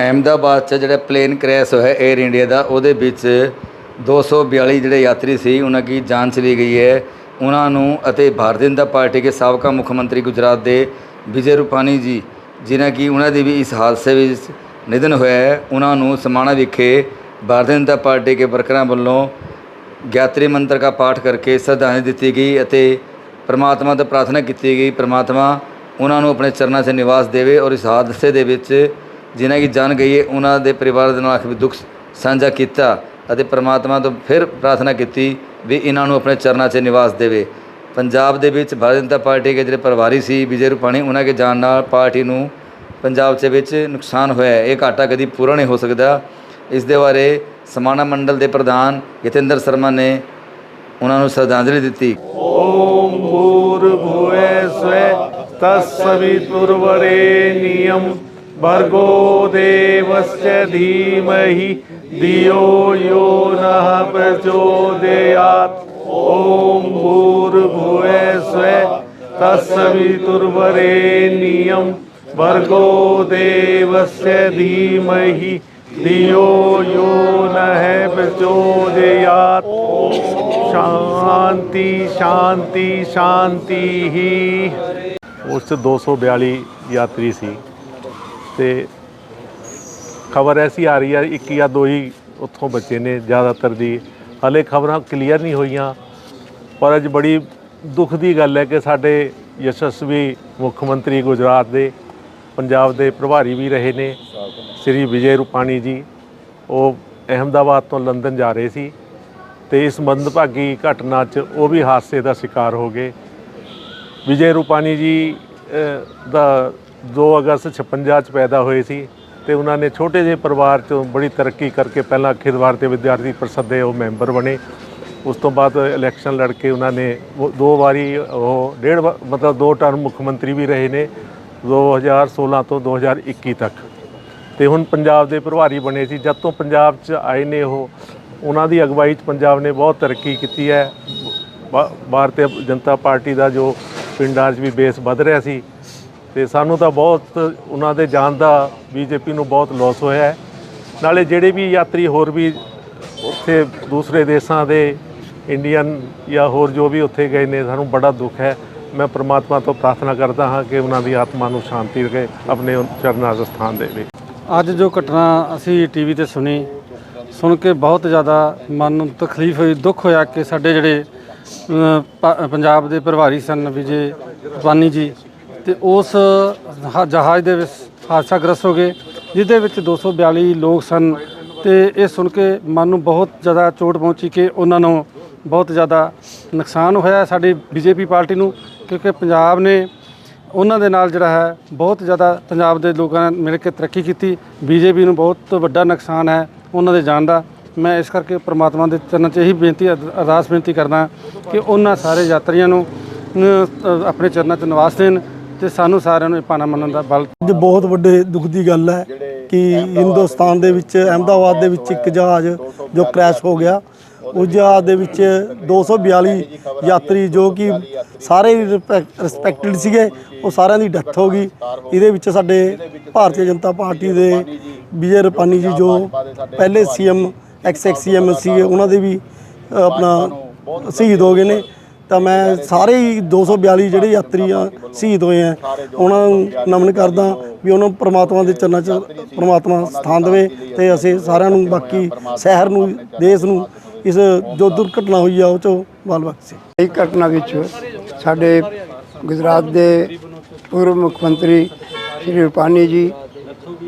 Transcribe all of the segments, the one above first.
ਅਹਿਮਦਾਬਾਦ 'ਚ ਜਿਹੜਾ plane crash ਹੋਇਆ 에ਅਰ ਇੰਡੀਆ ਦਾ, ਉਹਦੇ ਵਿੱਚ 242 ਜਿਹੜੇ ਯਾਤਰੀ ਸੀ, ਉਹਨਾਂ ਦੀ ਜਾਨ ਚਲੀ ਗਈ ਹੈ। ਉਹਨਾਂ ਨੂੰ ਅਤੇ ਭਾਰਤੀ ਜਨਤਾ ਪਾਰਟੀ ਦੇ ਸਾਬਕਾ ਮੁੱਖ ਮੰਤਰੀ ਗੁਜਰਾਤ ਦੇ ਵਿਜੇ ਰੂਪਾਨੀ ਜੀ, ਜਿਨ੍ਹਾਂ ਕੀ ਉਹਨਾਂ ਦੀ ਵੀ ਇਸ ਹਾਦਸੇ ਵਿੱਚ ਨਿਧਨ ਹੋਇਆ ਹੈ। ਉਹਨਾਂ ਨੂੰ ਸਮਾਣਾ ਵਿਖੇ ਭਾਰਤੀ ਜਨਤਾ ਪਾਰਟੀ ਦੇ ਵਰਕਰਾਂ ਵੱਲੋਂ ਗਿਆਤਰੀ ਮੰਤਰ ਦਾ ਪਾਠ ਕਰਕੇ ਸ਼ਰਧਾਂਜਲੀ ਦਿੱਤੀ ਗਈ ਅਤੇ ਪ੍ਰਮਾਤਮਾ ਤੋਂ ਪ੍ਰਾਰਥਨਾ ਕੀਤੀ ਗਈ। ਪ੍ਰਮਾਤਮਾ ਉਹਨਾਂ ਨੂੰ ਆਪਣੇ ਚਰਨਾਂ 'ਚ ਨਿਵਾਸ ਦੇਵੇ ਔਰ ਇਸ ਹਾਦਸੇ ਦੇ ਵਿੱਚ ਜਿਨ੍ਹਾਂ ਕੀ ਜਾਣ ਗਈਏ ਉਹਨਾਂ ਦੇ ਪਰਿਵਾਰ ਦੇ ਨਾਲ ਆਖਰੀ ਦੁੱਖ ਸਾਂਝਾ ਕੀਤਾ ਅਤੇ ਪ੍ਰਮਾਤਮਾ ਤੋਂ ਫਿਰ ਪ੍ਰਾਰਥਨਾ ਕੀਤੀ ਵੀ ਇਹਨਾਂ ਨੂੰ ਆਪਣੇ ਚਰਨਾਂ 'ਚ ਨਿਵਾਸ ਦੇਵੇ। ਪੰਜਾਬ ਦੇ ਵਿੱਚ ਭਾਰਤੀ ਜਨਤਾ ਪਾਰਟੀ ਦੇ ਜਿਹੜੇ ਪਰਿਵਾਰੀ ਸੀ, ਵਿਜੇ ਰੂਪਾਣੀ, ਉਹਨਾਂ ਕੇ ਜਾਣ ਨਾਲ ਪਾਰਟੀ ਨੂੰ ਪੰਜਾਬ ਦੇ ਵਿੱਚ ਨੁਕਸਾਨ ਹੋਇਆ ਇਹ ਘਾਟਾ ਕਦੀ ਪੂਰਾ ਨਹੀਂ ਹੋ ਸਕਦਾ। ਇਸ ਦੇ ਬਾਰੇ ਸਮਾਣਾ ਮੰਡਲ ਦੇ ਪ੍ਰਧਾਨ ਯਤਿੰਦਰ ਸ਼ਰਮਾ ਨੇ ਉਹਨਾਂ ਨੂੰ ਸ਼ਰਧਾਂਜਲੀ ਦਿੱਤੀ। ਓਮ ਭੂਰ ਭੁਏ ਸਵੈ ਤਸਵਿਤੁਰਵਰੇ ਨਿਯਮ भर्गो देवस्य धीमहि धियो यो नः प्रचोदयात् ॐ भूर्भुवे स्वे तत्सवितुर्वरेण्यं भर्गो देवस्य धीमहि धियो यो नः प्रचोदयात् ਸ਼ਾਂਤੀ ਸ਼ਾਂਤੀ ਸ਼ਾਂਤੀ ਹੀ ਉਸ 'ਚ 242 ਯਾਤਰੀ ਸੀ ਤੇ ਖਬਰ ਐਸੀ ਆ ਰਹੀ ਹੈ, ਇੱਕ ਜਾਂ ਦੋ ਹੀ ਉੱਥੋਂ ਬਚੇ ਨੇ ਜ਼ਿਆਦਾਤਰ ਦੀ। ਹਲੇ ਖਬਰਾਂ ਕਲੀਅਰ ਨਹੀਂ ਹੋਈਆਂ, ਪਰ ਅੱਜ ਬੜੀ ਦੁੱਖ ਦੀ ਗੱਲ ਹੈ ਕਿ ਸਾਡੇ ਯਸ਼ਸਵੀ ਮੁੱਖ ਮੰਤਰੀ ਗੁਜਰਾਤ ਦੇ, ਪੰਜਾਬ ਦੇ ਪ੍ਰਭਾਰੀ ਵੀ ਰਹੇ ਨੇ। ਸ੍ਰੀ ਵਿਜੇ ਰੂਪਾਣੀ ਜੀ, ਉਹ ਅਹਿਮਦਾਬਾਦ ਤੋਂ ਲੰਡਨ ਜਾ ਰਹੇ ਸੀ ਤੇ ਇਸ ਮੰਦਭਾਗੀ ਘਟਨਾ 'ਚ ਉਹ ਵੀ ਹਾਦਸੇ ਦਾ ਸ਼ਿਕਾਰ ਹੋ ਗਏ। ਵਿਜੇ ਰੂਪਾਨੀ ਜੀ ਦਾ 2 ਅਗਸਤ 56 'ਚ ਪੈਦਾ ਹੋਏ ਸੀ ਤੇ ਉਹਨਾਂ ਨੇ ਛੋਟੇ ਜਿਹੇ ਪਰਿਵਾਰ 'ਚੋਂ ਬੜੀ ਤਰੱਕੀ ਕਰਕੇ ਪਹਿਲਾਂ ਅਖਿਲ ਭਾਰਤੀ ਵਿਦਿਆਰਥੀ ਪਰਿਸ਼ਦ ਦੇ ਉਹ ਮੈਂਬਰ ਬਣੇ। ਉਸ ਤੋਂ ਬਾਅਦ ਇਲੈਕਸ਼ਨ ਲੜ ਕੇ ਉਹਨਾਂ ਨੇ ਦੋ ਵਾਰੀ ਉਹ ਡੇਢ ਵਾ- ਮਤਲਬ ਦੋ ਟਰਮ ਮੁੱਖ ਮੰਤਰੀ ਵੀ ਰਹੇ ਨੇ 2016 ਤੋਂ 2021 ਤੱਕ। ਤੇ ਹੁਣ ਪੰਜਾਬ ਦੇ ਪ੍ਰਭਾਰੀ ਬਣੇ ਸੀ। ਜਦ ਤੋਂ ਪੰਜਾਬ 'ਚ ਆਏ ਨੇ ਉਹ, ਉਹਨਾਂ ਦੀ ਅਗਵਾਈ 'ਚ ਪੰਜਾਬ ਨੇ ਬਹੁਤ ਤਰੱਕੀ ਕੀਤੀ ਹੈ। ਭਾ- ਭਾਰਤੀ ਜਨਤਾ ਪਾਰਟੀ ਦਾ ਜੋ ਪਿੰਡਾਂ 'ਚ ਵੀ ਬੇਸ ਵੱਧ ਰਿਹਾ ਸੀ ਤੇ ਸਾਨੂੰ ਤਾਂ ਬਹੁਤ ਉਹਨਾਂ ਦੇ ਜਾਣ ਦਾ ਬੀਜੇਪੀ ਨੂੰ ਬਹੁਤ ਲਾਸ ਹੋਇਆ ਹੈ। ਨਾਲੇ ਜਿਹੜੇ ਵੀ ਯਾਤਰੀ ਹੋਰ ਵੀ ਉੱਥੇ ਦੂਸਰੇ ਦੇਸ਼ਾਂ ਦੇ ਇੰਡੀਅਨ ਜਾਂ ਹੋਰ ਜੋ ਵੀ ਉੱਥੇ ਗਏ ਨੇ, ਸਾਨੂੰ ਬੜਾ ਦੁੱਖ ਹੈ। ਮੈਂ ਪ੍ਰਮਾਤਮਾ ਤੋਂ ਪ੍ਰਾਰਥਨਾ ਕਰਦਾ ਹਾਂ ਕਿ ਉਹਨਾਂ ਦੀ ਆਤਮਾ ਨੂੰ ਸ਼ਾਂਤੀ ਰਖੇ ਆਪਣੇ ਚਰਨਾਂ 'ਚ ਸਥਾਨ ਦੇਵੇ ਅੱਜ ਜੋ ਘਟਨਾ ਅਸੀਂ ਟੀਵੀ ਤੇ ਸੁਣੀ, ਸੁਣ ਕੇ ਬਹੁਤ ਜ਼ਿਆਦਾ ਮਨ ਨੂੰ ਤਕਲੀਫ ਹੋਈ, ਦੁੱਖ ਹੋਇਆ ਕਿ ਸਾਡੇ ਜਿਹੜੇ ਪੰਜਾਬ ਦੇ ਪ੍ਰਭਾਰੀ ਸਨ ਵਿਜੇ ਰੂਪਾਨੀ ਜੀ ਤੇ ਉਸ ਹ- ਜਹਾਜ਼ ਦੇ ਵਿੱਚ ਹਾਦਸਾਗ੍ਰਸਤ ਹੋ ਗਏ ਜਿਹਦੇ ਵਿੱਚ 242 ਲੋਕ ਸਨ ਤੇ ਇਹ ਸੁਣ ਕੇ ਮਨ ਨੂੰ ਬਹੁਤ ਜ਼ਿਆਦਾ ਚੋਟ ਪਹੁੰਚੀ ਕਿ ਉਹਨਾਂ ਨੂੰ ਬਹੁਤ ਜ਼ਿਆਦਾ ਨੁਕਸਾਨ ਹੋਇਆ ਸਾਡੀ ਬੀਜੇਪੀ ਪਾਰਟੀ ਨੂੰ ਕਿਉਂਕਿ ਪੰਜਾਬ ਨੇ ਉਹਨਾਂ ਦੇ ਨਾਲ ਜਿਹੜਾ ਹੈ ਬਹੁਤ ਜ਼ਿਆਦਾ ਪੰਜਾਬ ਦੇ ਲੋਕਾਂ ਨੇ ਮਿਲ ਕੇ ਤਰੱਕੀ ਕੀਤੀ। ਬੀਜੇਪੀ ਨੂੰ ਬਹੁਤ ਵੱਡਾ ਨੁਕਸਾਨ ਹੈ ਉਹਨਾਂ ਦੇ ਜਾਣ ਦਾ। ਮੈਂ ਇਸ ਕਰਕੇ ਪ੍ਰਮਾਤਮਾ ਦੇ ਚਰਨਾਂ 'ਚ ਇਹੀ ਬੇਨਤੀ ਅਰ- ਅਰਦਾਸ ਬੇਨਤੀ ਕਰਦਾ ਕਿ ਉਹਨਾਂ ਸਾਰੇ ਯਾਤਰੀਆਂ ਨੂੰ ਅ, ਆਪਣੇ ਚਰਨਾਂ 'ਚ ਨਿਵਾਸ ਦੇਣ। ਤੇ ਸਾਨੂੰ ਸਾਰਿਆਂ ਨੂੰ ਪਾਣਾ ਮੰਨਣ ਦਾ ਬਲ ਅੱਜ ਬਹੁਤ ਵੱਡੇ ਦੁੱਖ ਦੀ ਗੱਲ ਹੈ ਕਿ ਹਿੰਦੁਸਤਾਨ ਦੇ ਵਿੱਚ ਅਹਿਮਦਾਬਾਦ ਦੇ ਵਿੱਚ ਇੱਕ ਜਹਾਜ਼ ਜੋ ਕ੍ਰੈਸ਼ ਹੋ ਗਿਆ। ਉਸ ਜਹਾਜ਼ ਦੇ ਵਿੱਚ 242 ਯਾਤਰੀ ਜੋ ਕਿ ਸਾਰੇ ਰਿਸਪੈਕਟਡ ਸੀਗੇ, ਉਹ ਸਾਰਿਆਂ ਦੀ ਡੈਥ ਹੋ ਗਈ। ਇਹਦੇ ਵਿੱਚ ਸਾਡੇ ਭਾਰਤੀ ਜਨਤਾ ਪਾਰਟੀ ਦੇ ਵਿਜੇ ਰੂਪਾਨੀ ਜੀ ਜੋ ਪਹਿਲੇ ਸੀਐਮ ਐਕਸ ਐਕਸ ਸੀਐਮ ਸੀਗੇ, ਉਹਨਾਂ ਦੇ ਵੀ ਆਪਣਾ ਸ਼ਹੀਦ ਹੋ ਗਏ ਨੇ। ਤਾਂ ਮੈਂ ਸਾਰੇ ਹੀ 242 ਜਿਹੜੇ ਯਾਤਰੀ ਆ, ਸ਼ਹੀਦ ਹੋਏ ਆ। ਉਹਨਾਂ ਨੂੰ ਨਮਨ ਕਰਦਾ ਵੀ ਉਹਨਾਂ ਨੂੰ ਪ੍ਰਮਾਤਮਾ ਦੇ ਚਰਨਾਂ 'ਚ ਪ੍ਰਮਾਤਮਾ ਸਥਾਨ ਦੇਵੇ ਤੇ ਅਸੀਂ ਸਾਰਿਆਂ ਨੂੰ ਬਾਕੀ ਸ਼ਹਿਰ ਨੂੰ, ਦੇਸ਼ ਨੂੰ ਇਸ ਜੋ ਦੁਰਘਟਨਾ ਹੋਈ ਆ, ਉਹ ਚੋਂ ਬਲ ਬਖਸ਼ੇ ਇਹ ਘਟਨਾ ਵਿੱਚ ਸਾਡੇ ਗੁਜਰਾਤ ਦੇ ਪੂਰਵ ਮੁੱਖ ਮੰਤਰੀ ਸ਼੍ਰੀ ਰੂਪਾਨੀ ਜੀ,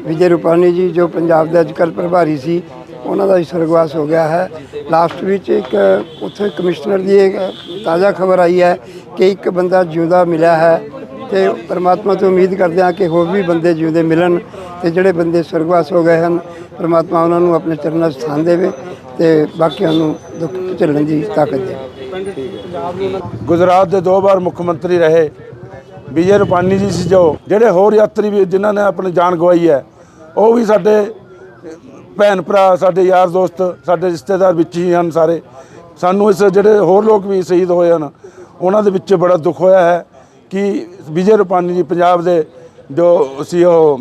ਵਿਜੇ ਰੂਪਾਨੀ ਜੀ, ਜੋ ਪੰਜਾਬ ਦੇ ਅੱਜਕੱਲ ਪ੍ਰਭਾਰੀ ਸੀ ਉਹਨਾਂ ਦਾ ਹੀ ਸਰਗਵਾਸ ਹੋ ਗਿਆ ਹੈ। ਲਾਸਟ ਵਿੱਚ ਇੱਕ ਉੱਥੇ ਕਮਿਸ਼ਨਰ ਦੀ ਇੱਕ ਤਾਜ਼ਾ ਖਬਰ ਆਈ ਹੈ ਕਿ ਇੱਕ ਬੰਦਾ ਜਿਉਂਦਾ ਮਿਲਿਆ ਹੈ ਤੇ ਪਰਮਾਤਮਾ ਤੋਂ ਉਮੀਦ ਕਰਦੇ ਹਾਂ ਕਿ ਹੋਰ ਵੀ ਬੰਦੇ ਜਿਉਂਦੇ ਮਿਲਣ ਤੇ ਜਿਹੜੇ ਬੰਦੇ ਸਰਗਵਾਸ ਹੋ ਗਏ ਹਨ, ਪਰਮਾਤਮਾ ਉਹਨਾਂ ਨੂੰ ਆਪਣੇ ਚਰਨਾਂ 'ਚ ਸਥਾਨ ਦੇਵੇ ਤੇ ਬਾਕੀਆਂ ਨੂੰ ਦੁੱਖ ਝੱਲਣ ਦੀ ਤਾਕਤ ਦੇਵੇ ਗੁਜਰਾਤ ਦੇ ਦੋ ਵਾਰ ਮੁੱਖ ਮੰਤਰੀ ਰਹੇ। ਵਿਜੇ ਰੂਪਾਨੀ ਜੀ ਸੀ ਜੋ, ਜਿਹੜੇ ਹੋਰ ਯਾਤਰੀ ਵੀ ਜਿਨ੍ਹਾਂ ਨੇ ਆਪਣੀ ਜਾਨ ਗਵਾਈ ਹੈ, ਉਹ ਵੀ ਸਾਡੇ ਭੈਣ ਭਰਾ, ਸਾਡੇ ਯਾਰ ਦੋਸਤ, ਸਾਡੇ ਰਿਸ਼ਤੇਦਾਰ ਵਿੱਚ ਹੀ ਹਨ ਸਾਰੇ। ਸਾਨੂੰ ਇਸ ਜਿਹੜੇ ਹੋਰ ਲੋਕ ਵੀ ਸ਼ਹੀਦ ਹੋਏ ਹਨ, ਉਹਨਾਂ ਦੇ ਵਿੱਚ ਬੜਾ ਦੁੱਖ ਹੋਇਆ ਹੈ ਕਿ ਵਿਜੇ ਰੂਪਾਨੀ ਜੀ ਪੰਜਾਬ ਦੇ ਜੋ ਸੀ ਉਹ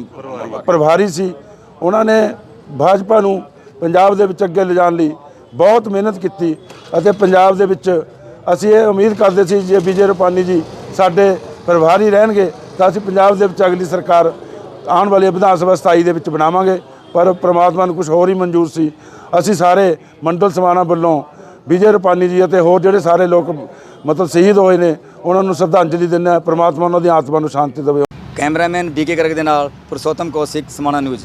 ਪ੍ਰਭਾਰੀ ਸੀ, ਉਹਨਾਂ ਨੇ ਭਾਜਪਾ ਨੂੰ ਪੰਜਾਬ ਦੇ ਵਿੱਚ ਅੱਗੇ ਲਿਜਾਣ ਲਈ ਬਹੁਤ ਮਿਹਨਤ ਕੀਤੀ ਅਤੇ ਪੰਜਾਬ ਦੇ ਵਿੱਚ ਅਸੀਂ ਇਹ ਉਮੀਦ ਕਰਦੇ ਸੀ ਜੇ ਵਿਜੇ ਰੂਪਾਨੀ ਜੀ ਸਾਡੇ ਪ੍ਰਭਾਰੀ ਰਹਿਣਗੇ ਤਾਂ ਅਸੀਂ ਪੰਜਾਬ ਦੇ ਵਿੱਚ ਅਗਲੀ ਸਰਕਾਰ ਆਉਣ ਵਾਲੀ ਵਿਧਾਨ ਸਭਾ 27 ਦੇ ਵਿੱਚ ਬਣਾਵਾਂਗੇ। ਪਰ ਪ੍ਰਮਾਤਮਾ ਨੂੰ ਕੁਝ ਹੋਰ ਹੀ ਮਨਜ਼ੂਰ ਸੀ। ਅਸੀਂ ਸਾਰੇ ਮੰਡਲ ਸਮਾਣਾ ਵੱਲੋਂ ਵਿਜੇ ਰੂਪਾਨੀ ਜੀ ਅਤੇ ਹੋਰ ਜਿਹੜੇ ਸਾਰੇ ਲੋਕ ਮਤਲਬ ਸ਼ਹੀਦ ਹੋਏ ਨੇ, ਉਹਨਾਂ ਨੂੰ ਸ਼ਰਧਾਂਜਲੀ ਦਿੰਦੇ ਹਾਂ। ਪ੍ਰਮਾਤਮਾ ਉਹਨਾਂ ਦੀ ਆਤਮਾ ਨੂੰ ਸ਼ਾਂਤੀ ਦੇਵੇ। ਕੈਮਰਾਮੈਨ ਬੀਕੇ ਕਰਕ ਦੇ ਨਾਲ ਪੁਰਸ਼ੋਤਮ ਕੌਸ਼ਿਕ ਸਮਾਣਾ ਨਿਊਜ਼।